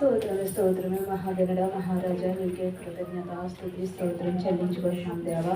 స్తోత్రమే స్తోత్రమే మహాదేవుడ మహారాజా నీకే కృతజ్ఞత స్థుతి స్తోత్రం చెల్లించుకుంటున్నాం దేవా.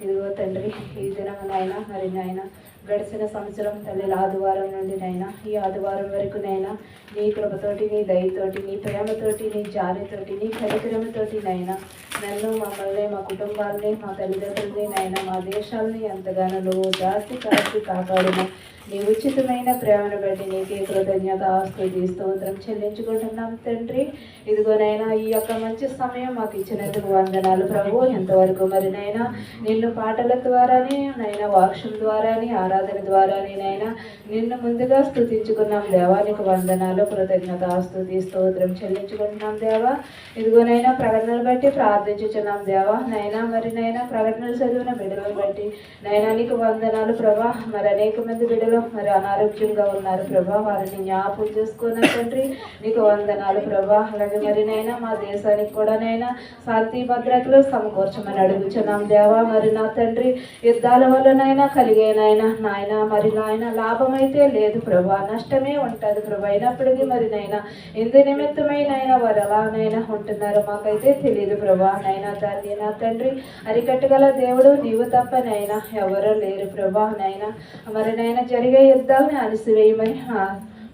ఇదిగో తండ్రి ఈ దినం నాయన మరి నాయన గడిచిన సంవత్సరం తల్లి ఆదివారం నుండి నైనా ఈ ఆదివారం వరకు నైనా నీ కృపతోటి నీ దయతోటి నీ ప్రేమతోటి నీ జాలితోటి నీ కరికరమతోటి నైనా నన్ను మమ్మల్ని మా కుటుంబాన్ని మా తల్లిదండ్రులని నైనా మా దేశాల్ని ఎంతగానో నువ్వు జాస్తి కాచి కాపాడిన నీ ఉచితమైన ప్రేమను బట్టి నీకే కృతజ్ఞత స్థుతి స్తోత్రం చెల్లించుకుంటున్నాం తండ్రి. ఇదిగోనైనా ఈ యొక్క మంచి సమయం మాకు ఇచ్చినందుకు వందనాలు ప్రభు. ఎంతవరకు మరి నైనా నిన్ను పాటల ద్వారానే నైనా వాక్యం ద్వారానే ఆరాధన ద్వారానే నైనా నిన్ను ముందుగా స్థుతించుకున్నాం దేవానికి వందనాలు కృతజ్ఞత స్థుతి స్తోత్రం చెల్లించుకుంటున్నాం దేవా. ఇదిగోనైనా ప్రకటనలు బట్టి ప్రార్థన ప్రార్థించుచున్నాం దేవా నైనా మరి నైనా ప్రకటనలు చదివిన బిడ్డలను బట్టి నైనా నీకు వందనాలు ప్రభా. మరి అనేక మంది బిడ్డలు మరి అనారోగ్యంగా ఉన్నారు ప్రభా. వారిని జ్ఞాపకం చేసుకున్న తండ్రి నీకు వందనాలు ప్రభా. అలాగే మరి నైనా మా దేశానికి కూడా నైనా శాంతి భద్రతలు సమకూర్చమని అడుగుచున్నాం. దేవా మరి నా తండ్రి యుద్ధాల వల్లనైనా కలిగేనైనా నాయన మరి నాయన లాభం అయితే లేదు ప్రభా. నష్టమే ఉంటుంది ప్రభా. అయినప్పటికీ మరి నైనా ఎందు నిమిత్తమైనైనా వారు ఎలానైనా ఉంటున్నారో మాకైతే తెలియదు ప్రభా. నైనా తండ్రి నా తండ్రి అరికట్టగల దేవుడు నీవు తప్ప నైనా ఎవరూ లేరు ప్రభా నైనా మరి నైనా జరిగే యుద్ధాలని అలసివేయమని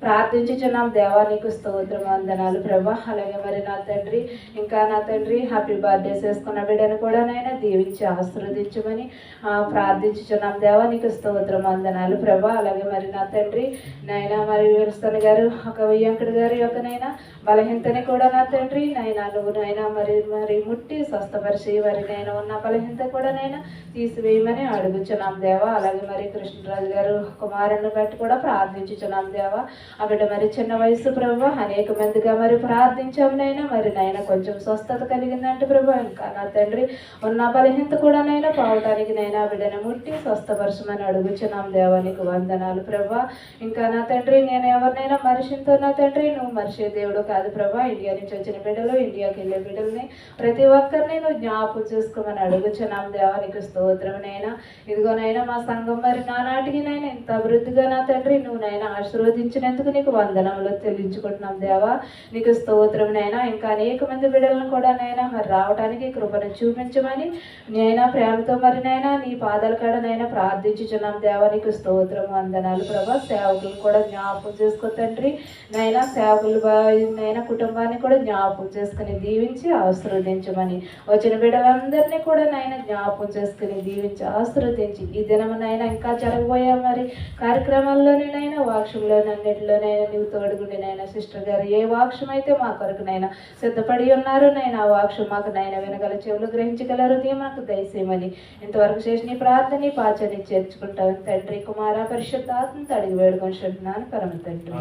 ప్రార్థించుచున్నాం దేవా నీకు స్తోత్రం వందనాలు. ప్రభా అలాగే మరి నా తండ్రి ఇంకా నా తండ్రి హ్యాపీ బర్త్డే చేసుకున్న బిడ్డను కూడా నైనా దీవించి ఆశీర్వదించమని ఆ, ప్రార్థించుచున్నాం దేవా నీకు స్తోత్రం వందనాలు. ప్రభా అలాగే మరి నా తండ్రి నైనా మరి విరుస్తన్ గారు ఒక వెయ్యంకుడు గారి యొక్క నైనా బలహీనతని కూడా నా తండ్రి నైనా నువ్వు నైనా మరి మరి ముట్టి స్వస్థపరిచి మరి నైనా ఉన్న బలహీనత కూడా నైనా తీసివేయమని అడుగుచున్నాం దేవా. అలాగే మరి కృష్ణరాజు గారు కుమారుని బట్టి కూడా ప్రార్థించుచున్నాం దేవా. అక్కడ మరి చిన్న వయసు ప్రభు అనేక మందిగా మరి ప్రార్థించామునైనా మరి నాయన కొంచెం స్వస్థత కలిగిందంటే ప్రభు ఇంకా నా తండ్రి ఉన్న బలహీనత కూడా నైనా పోవటానికి నైనా ఆ బిడ్డను ముట్టి స్వస్థపరచమని అడుగుచున్నాం దేవానికి వందనాలు ప్రభా. ఇంకా నా తండ్రి నేను ఎవరినైనా మనిషితో నా తండ్రి నువ్వు మనిషి దేవుడు కాదు ప్రభా. ఇండియా నుంచి వచ్చిన బిడ్డలు ఇండియాకి వెళ్ళే బిడ్డల్ని ప్రతి ఒక్కరిని నువ్వు జ్ఞాపకం చేసుకోమని అడుగుచున్నాం దేవానికి స్తోత్రమునైనా ఇదిగోనైనా మా సంఘం మరి నానాటికి నైనా ఇంత అభివృద్ధిగా నా తండ్రి నువ్వు నైనా ఆశీర్వదించిన ఆశీర్వదించినందుకు నీకు వందనములు చెల్లించుకుంటున్నాం దేవా. నీకు స్తోత్రం నైనా ఇంకా అనేక మంది బిడ్డలను కూడా నైనా మరి రావడానికి కృపను చూపించమని నైనా ప్రేమతో మరి నైనా నీ పాదాల కాడ నైనా ప్రార్థించుచున్నాం దేవా. నీకు స్తోత్రం వందనాలు ప్రభా. సేవకులు కూడా జ్ఞాపకం చేసుకో తండ్రి. నైనా సేవకులు నైనా కుటుంబాన్ని కూడా జ్ఞాపకం చేసుకుని దీవించి ఆశీర్వదించమని వచ్చిన బిడ్డలందరినీ కూడా నైనా జ్ఞాపకం చేసుకుని దీవించి ఆశీర్వదించి ఈ దినమునైనా ఇంకా జరగబోయే మరి కార్యక్రమాల్లోనైనా వాక్షంలోనన్నిటిలోనైనా నీవు తోడుగుండి నైనా సిస్టర్ గారు ఏ వాక్షం అయితే మా కొరకు నైనా సిద్ధపడి ఉన్నారు నైనా ఆ వాక్షం మాకు నైనా వినగల చెవులు గ్రహించగల హృదయం మాకు దయసేమని ఇంతవరకు చేసిన ప్రార్థన పాచని చేర్చుకుంటాం. తండ్రి కుమార పరిశుద్ధాత్మ అడిగి వేడుకొని పరమ తండ్రి.